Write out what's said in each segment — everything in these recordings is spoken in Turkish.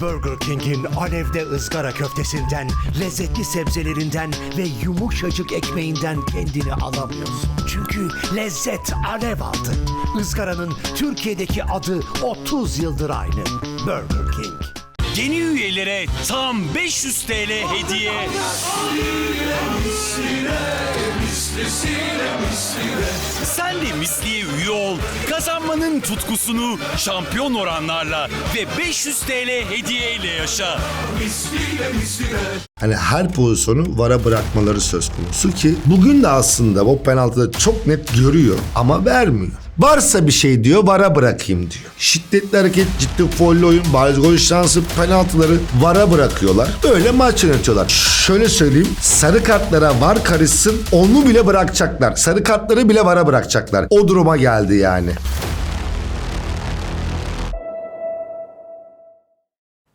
Burger King'in alevde ızgara köftesinden, lezzetli sebzelerinden ve yumuşacık ekmeğinden kendini alamıyorsun. Çünkü lezzet alev aldı. Izgaranın Türkiye'deki adı 30 yıldır aynı. Burger King. Yeni üyelere tam 500 TL hediye. Sen de misliye üye ol. Kazanmanın tutkusunu şampiyon oranlarla ve 500 TL hediyeyle yaşa. Hani her pozisyonu vara bırakmaları söz konusu ki bugün de aslında o penaltıda çok net görüyor ama vermiyor. Varsa bir şey diyor vara bırakayım diyor. Şiddetli hareket, ciddi foul oyun, bariz gol şansı penaltıları vara bırakıyorlar. Böyle maç yönetiyorlar. Şöyle söyleyeyim sarı kartlara var karışsın onu bile bırakacaklar. Sarı kartları bile vara bırakacaklar. O duruma geldi yani.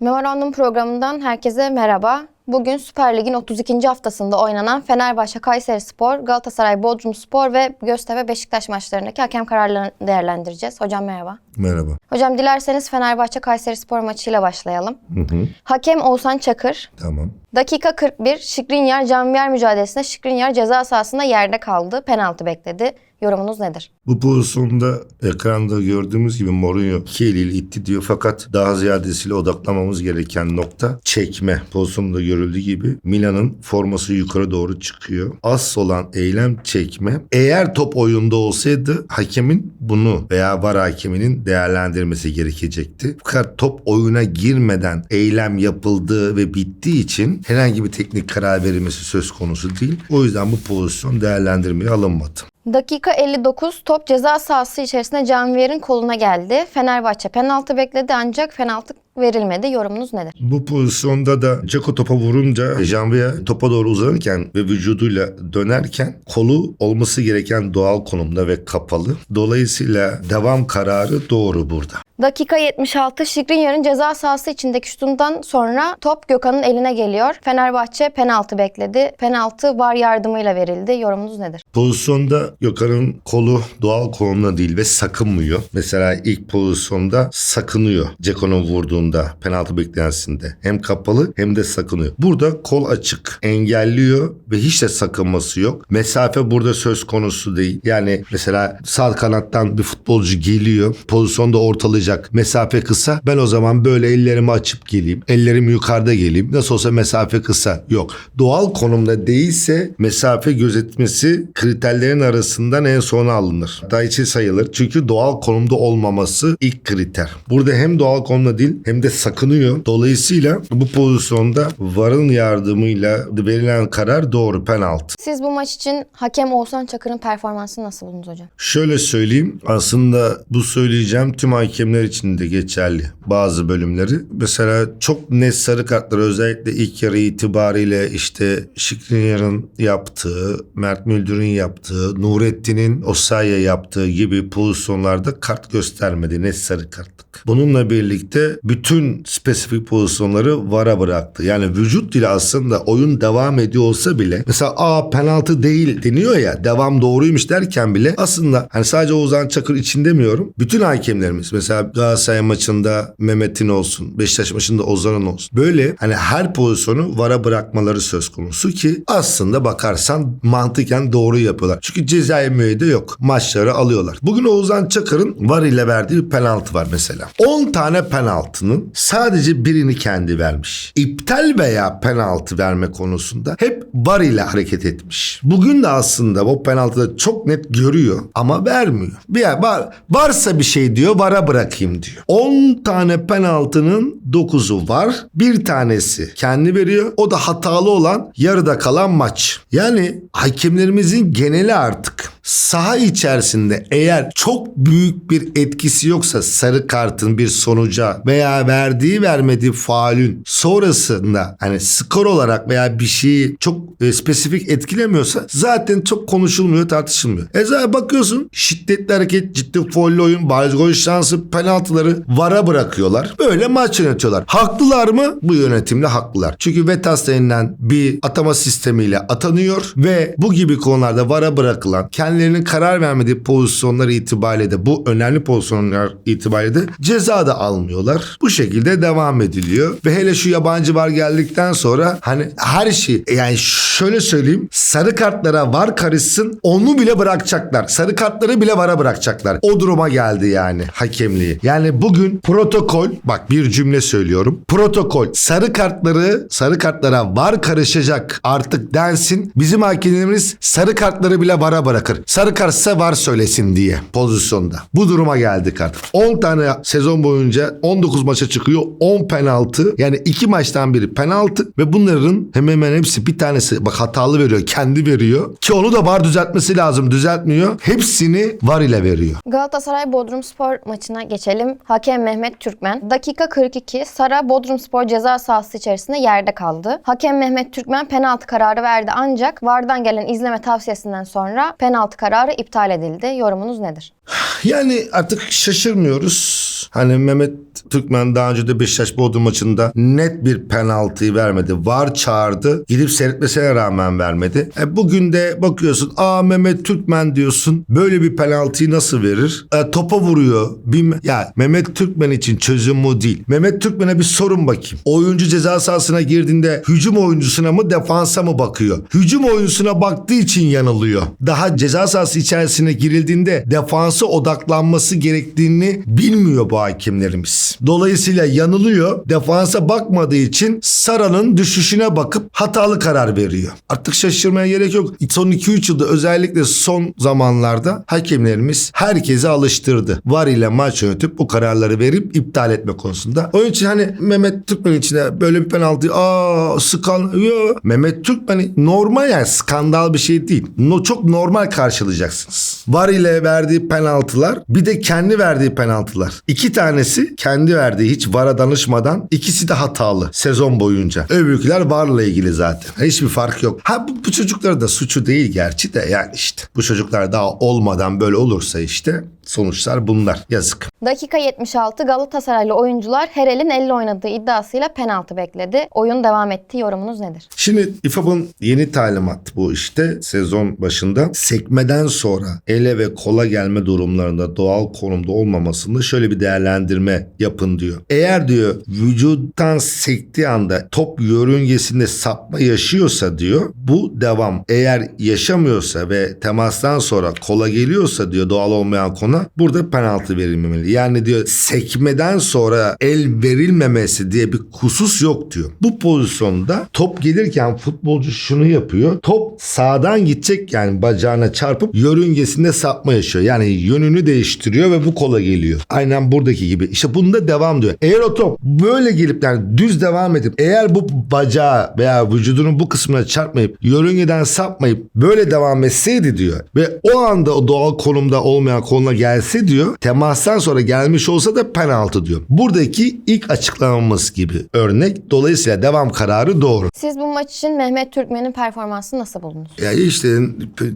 Memorandum programından herkese merhaba. Bugün Süper Lig'in 32. haftasında oynanan Fenerbahçe Kayseri Spor, Galatasaray Bodrum Spor ve Göztepe Beşiktaş maçlarındaki hakem kararlarını değerlendireceğiz. Hocam merhaba. Merhaba. Hocam dilerseniz Fenerbahçe Kayseri Spor maçıyla başlayalım. Hakem Oğuzhan Çakır. Tamam. Dakika 41 Şikrinyar Canvier mücadelesinde Şikrinyar ceza sahasında yerde kaldı. Penaltı bekledi. Yorumunuz nedir? Bu pozisyonda ekranda gördüğümüz gibi Mourinho iki eliyle itti diyor fakat daha ziyadesiyle odaklamamız gereken nokta çekme. Pozisyonda görüldüğü gibi Milan'ın forması yukarı doğru çıkıyor. Asıl olan eylem çekme. Eğer top oyunda olsaydı hakemin bunu veya var hakeminin değerlendirmesi gerekecekti. Fakat top oyuna girmeden eylem yapıldığı ve bittiği için herhangi bir teknik karar verilmesi söz konusu değil. O yüzden bu pozisyon değerlendirmeye alınmadı. Dakika 59 top ceza sahası içerisinde Canvier'in koluna geldi. Fenerbahçe penaltı bekledi ancak penaltı verilmedi. Yorumunuz nedir? Bu pozisyonda da Ceko topa vurunca Janvier topa doğru uzanırken ve vücuduyla dönerken kolu olması gereken doğal konumda ve kapalı. Dolayısıyla devam kararı doğru burada. Dakika 76 Şikrinyar'ın ceza sahası içindeki şutundan sonra top Gökhan'ın eline geliyor. Fenerbahçe penaltı bekledi. Penaltı var yardımıyla verildi. Yorumunuz nedir? Pozisyonda Gökhan'ın kolu doğal konumda değil ve sakınmıyor. Mesela ilk pozisyonda sakınıyor Ceko'nun vurduğunda penaltı beklensinde. Hem kapalı hem de sakınıyor. Burada kol açık. Engelliyor ve hiç de sakınması yok. Mesafe burada söz konusu değil. Yani mesela sağ kanattan bir futbolcu geliyor. Pozisyonda ortalayacak. Mesafe kısa. Ben o zaman böyle ellerimi açıp geleyim. Ellerim yukarıda geleyim. Nasıl olsa mesafe kısa. Yok. Doğal konumda değilse mesafe gözetmesi kriterlerin arasından en sona alınır. Hatta içi sayılır. Çünkü doğal konumda olmaması ilk kriter. Burada hem doğal konumda değil hem de sakınıyor. Dolayısıyla bu pozisyonda VAR'ın yardımıyla verilen karar doğru penaltı. Siz bu maç için hakem Oğuzhan Çakır'ın performansını nasıl buldunuz hocam? Şöyle söyleyeyim aslında bu söyleyeceğim tüm hakemler için de geçerli bazı bölümleri. Mesela çok net sarı kartlar özellikle ilk yarı itibariyle işte Şikrinyar'ın yaptığı, Mert Müldür'ün yaptığı, Nurettin'in Osayi'ye yaptığı gibi pozisyonlarda kart göstermedi. Net sarı kartlık. Bununla birlikte bütün spesifik pozisyonları VAR'a bıraktı. Yani vücut dili aslında oyun devam ediyor olsa bile mesela aa penaltı değil deniyor ya devam doğruymuş derken bile aslında hani sadece Oğuzhan Çakır için demiyorum. Bütün hakemlerimiz mesela Galatasaray maçında Mehmet'in olsun, Beşiktaş maçında Ozan'ın olsun. Böyle hani her pozisyonu VAR'a bırakmaları söz konusu ki aslında bakarsan mantıken doğru yapıyorlar. Çünkü cezai müeyyide yok. Maçları alıyorlar. Bugün Oğuzhan Çakır'ın VAR ile verdiği bir penaltı var mesela. 10 tane penaltının sadece birini kendi vermiş. İptal veya penaltı verme konusunda hep VAR ile hareket etmiş. Bugün de aslında o penaltıda çok net görüyor ama vermiyor. Bir var, varsa bir şey diyor VAR'a bırakayım diyor. 10 tane penaltının 9'u var. Bir tanesi kendi veriyor. O da hatalı olan yarıda kalan maç. Yani hakemlerimizin geneli artık saha içerisinde eğer çok büyük bir etkisi yoksa sarı kartın bir sonuca veya verdiği vermediği faulün sonrasında hani skor olarak veya bir şeyi çok e, spesifik etkilemiyorsa zaten çok konuşulmuyor tartışılmıyor. E zaten bakıyorsun şiddetli hareket ciddi foul oyun bariz gol şansı penaltıları vara bırakıyorlar. Böyle maç yönetiyorlar. Haklılar mı? Bu yönetimle haklılar. Çünkü Vetas denilen bir atama sistemiyle atanıyor ve bu gibi konularda vara bırakılan kendi kendilerinin karar vermediği pozisyonlar itibariyle de bu önemli pozisyonlar itibariyle de ceza da almıyorlar. Bu şekilde devam ediliyor. Ve hele şu yabancı var geldikten sonra hani her şey yani şöyle söyleyeyim sarı kartlara var karışsın onu bile bırakacaklar. Sarı kartları bile vara bırakacaklar. O duruma geldi yani hakemliği. Yani bugün protokol bak bir cümle söylüyorum. Protokol sarı kartları sarı kartlara var karışacak artık densin. Bizim hakemlerimiz sarı kartları bile vara bırakır. Sarı kartsa var söylesin diye pozisyonda. Bu duruma geldik artık. 10 tane sezon boyunca 19 maça çıkıyor. 10 penaltı. Yani iki maçtan biri penaltı ve bunların hemen hemen hepsi bir tanesi bak hatalı veriyor. Kendi veriyor. Ki onu da var düzeltmesi lazım. Düzeltmiyor. Hepsini var ile veriyor. Galatasaray Bodrum Spor maçına geçelim. Hakem Mehmet Türkmen. Dakika 42 Sara Bodrum Spor ceza sahası içerisinde yerde kaldı. Hakem Mehmet Türkmen penaltı kararı verdi ancak VAR'dan gelen izleme tavsiyesinden sonra penaltı kararı iptal edildi. Yorumunuz nedir? Yani artık şaşırmıyoruz. Hani Mehmet Türkmen daha önce de Beşiktaş Bodrum maçında net bir penaltıyı vermedi. Var çağırdı. Gidip seyretmesine rağmen vermedi. E bugün de bakıyorsun aa Mehmet Türkmen diyorsun. Böyle bir penaltıyı nasıl verir? E, topa vuruyor. Bilme- ya Mehmet Türkmen için çözüm bu değil. Mehmet Türkmen'e bir sorun bakayım. Oyuncu ceza sahasına girdiğinde hücum oyuncusuna mı defansa mı bakıyor? Hücum oyuncusuna baktığı için yanılıyor. Daha ceza sahası içerisine girildiğinde defansa odaklanması gerektiğini bilmiyor bu hakemlerimiz. Dolayısıyla yanılıyor. Defansa bakmadığı için Sara'nın düşüşüne bakıp hatalı karar veriyor. Artık şaşırmaya gerek yok. Son 2-3 yılda özellikle son zamanlarda hakemlerimiz herkese alıştırdı. Var ile maç yönetip bu kararları verip iptal etme konusunda. Onun için hani Mehmet Türkmen için de böyle bir penaltı aa skandal. Mehmet Türkmen'i normal yani skandal bir şey değil. No, çok normal karşılayacaksınız. Var ile verdiği penaltılar bir de kendi verdiği penaltılar. İki tanesi kendi verdiği hiç VAR'a danışmadan ikisi de hatalı sezon boyunca. Öbürküler VAR'la ilgili zaten. Hiçbir fark yok. Ha bu, bu çocukların da suçu değil gerçi de yani işte. Bu çocuklar daha olmadan böyle olursa işte sonuçlar bunlar. Yazık. Dakika 76 Galatasaraylı oyuncular Herel'in elle oynadığı iddiasıyla penaltı bekledi. Oyun devam etti. Yorumunuz nedir? Şimdi İFAB'ın yeni talimat bu işte sezon başında sekmeden sonra ele ve kola gelme durumlarında doğal konumda olmamasında şöyle bir değerlendirme yapın diyor. Eğer diyor vücuttan sektiği anda top yörüngesinde sapma yaşıyorsa diyor bu devam. Eğer yaşamıyorsa ve temastan sonra kola geliyorsa diyor doğal olmayan kona burada penaltı verilmemeli. Yani diyor sekmeden sonra el verilmemesi diye bir husus yok diyor. Bu pozisyonda top gelirken futbolcu şunu yapıyor. Top sağdan gidecek yani bacağına çarpıp yörüngesinde sapma yaşıyor. Yani yönünü değiştiriyor ve bu kola geliyor. Aynen buradaki gibi. İşte bunda devam diyor. Eğer o top böyle gelip yani düz devam edip eğer bu bacağı veya vücudunun bu kısmına çarpmayıp yörüngeden sapmayıp böyle devam etseydi diyor ve o anda o doğal konumda olmayan konuma gelse diyor temastan sonra gelmiş olsa da penaltı diyor. Buradaki ilk açıklamamız gibi örnek. Dolayısıyla devam kararı doğru. Siz bu maç için Mehmet Türkmen'in performansını nasıl buldunuz? Ya işte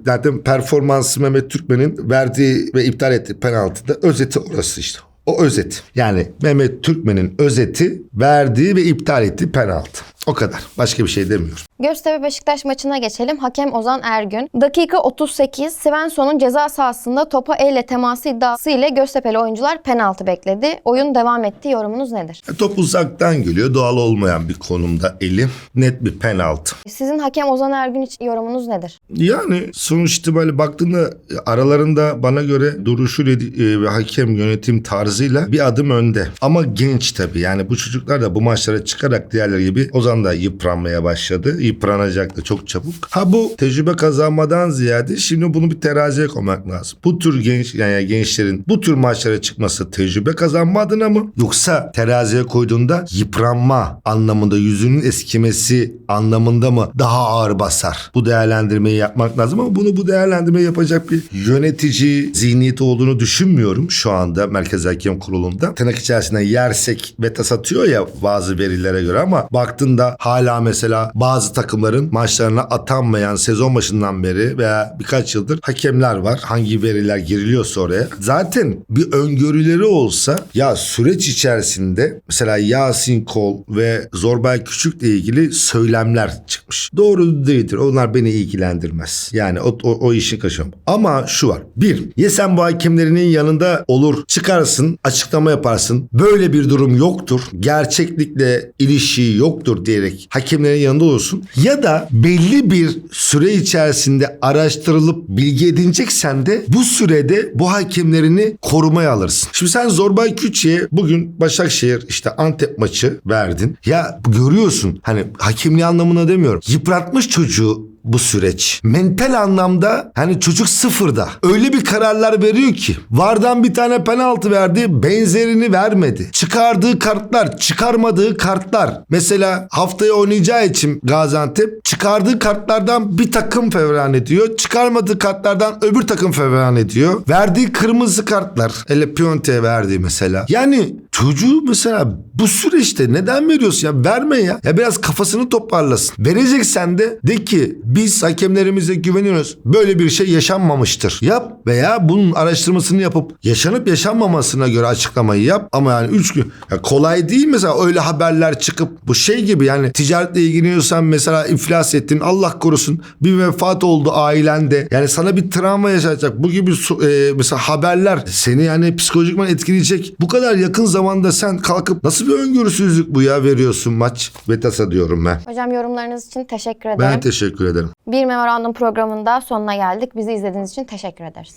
zaten performansı Mehmet Türkmen'in verdiği ve iptal ettiği penaltıda özeti orası işte. O özet. Yani Mehmet Türkmen'in özeti verdiği ve iptal ettiği penaltı. O kadar. Başka bir şey demiyorum. Göztepe Beşiktaş maçına geçelim. Hakem Ozan Ergün. Dakika 38 Svensson'un ceza sahasında topa elle teması iddiası ile Göztepe'li oyuncular penaltı bekledi. Oyun devam etti. Yorumunuz nedir? E, Top uzaktan geliyor. Doğal olmayan bir konumda eli. Net bir penaltı. Sizin hakem Ozan Ergün için yorumunuz nedir? Yani sonuç itibariyle baktığında aralarında bana göre duruşuyla e, ve hakem yönetim tarzıyla bir adım önde. Ama genç tabii. Yani bu çocuklar da bu maçlara çıkarak diğerleri gibi Ozan da yıpranmaya başladı. Yıpranacak da çok çabuk. Ha bu tecrübe kazanmadan ziyade şimdi bunu bir teraziye koymak lazım. Bu tür genç yani gençlerin bu tür maçlara çıkması tecrübe kazanma adına mı? Yoksa teraziye koyduğunda yıpranma anlamında yüzünün eskimesi anlamında mı daha ağır basar? Bu değerlendirmeyi yapmak lazım ama bunu bu değerlendirmeyi yapacak bir yönetici zihniyeti olduğunu düşünmüyorum şu anda Merkez Hakem Kurulu'nda. Tırnak içerisinde yersek ve tas atıyor ya bazı verilere göre ama baktığında hala mesela bazı takımların maçlarına atanmayan sezon başından beri veya birkaç yıldır hakemler var. Hangi veriler giriliyorsa oraya. Zaten bir öngörüleri olsa ya süreç içerisinde mesela Yasin Kol ve Zorbay Küçük'le ilgili söylemler çıkmış. Doğru değildir. Onlar beni ilgilendirmez. Yani o, o, o işin kaşım. Ama şu var. Bir, ya sen bu hakemlerinin yanında olur çıkarsın açıklama yaparsın. Böyle bir durum yoktur. Gerçeklikle ilişiği yoktur diyerek hakemlerin yanında olursun. Ya da belli bir süre içerisinde araştırılıp bilgi edineceksen de bu sürede bu hakemlerini korumaya alırsın. Şimdi sen Zorbay Küçük'e bugün Başakşehir işte Antep maçı verdin. Ya görüyorsun hani hakemliği anlamına demiyorum. Yıpratmış çocuğu bu süreç. Mental anlamda hani çocuk sıfırda. Öyle bir kararlar veriyor ki. Vardan bir tane penaltı verdi benzerini vermedi. Çıkardığı kartlar çıkarmadığı kartlar. Mesela haftaya oynayacağı için Gaziantep çıkardığı kartlardan bir takım fevran ediyor. Çıkarmadığı kartlardan öbür takım fevran ediyor. Verdiği kırmızı kartlar. Ele Pionte'ye verdiği mesela. Yani çocuğu mesela bu süreçte neden veriyorsun ya? Verme ya. Ya biraz kafasını toparlasın. Vereceksen de de ki biz hakemlerimize güveniyoruz. Böyle bir şey yaşanmamıştır. Yap veya bunun araştırmasını yapıp yaşanıp yaşanmamasına göre açıklamayı yap. Ama yani üç gün ya kolay değil mesela öyle haberler çıkıp bu şey gibi yani ticaretle ilgileniyorsan mesela iflas ettin Allah korusun bir vefat oldu ailende. Yani sana bir travma yaşatacak bu gibi e, mesela haberler seni yani psikolojikman etkileyecek. Bu kadar yakın zamanda sen kalkıp nasıl bir öngörüsüzlük bu ya veriyorsun maç Vetasa diyorum ben. Hocam yorumlarınız için teşekkür ederim. Ben teşekkür ederim. Bir Memorandum programında sonuna geldik. Bizi izlediğiniz için teşekkür ederiz.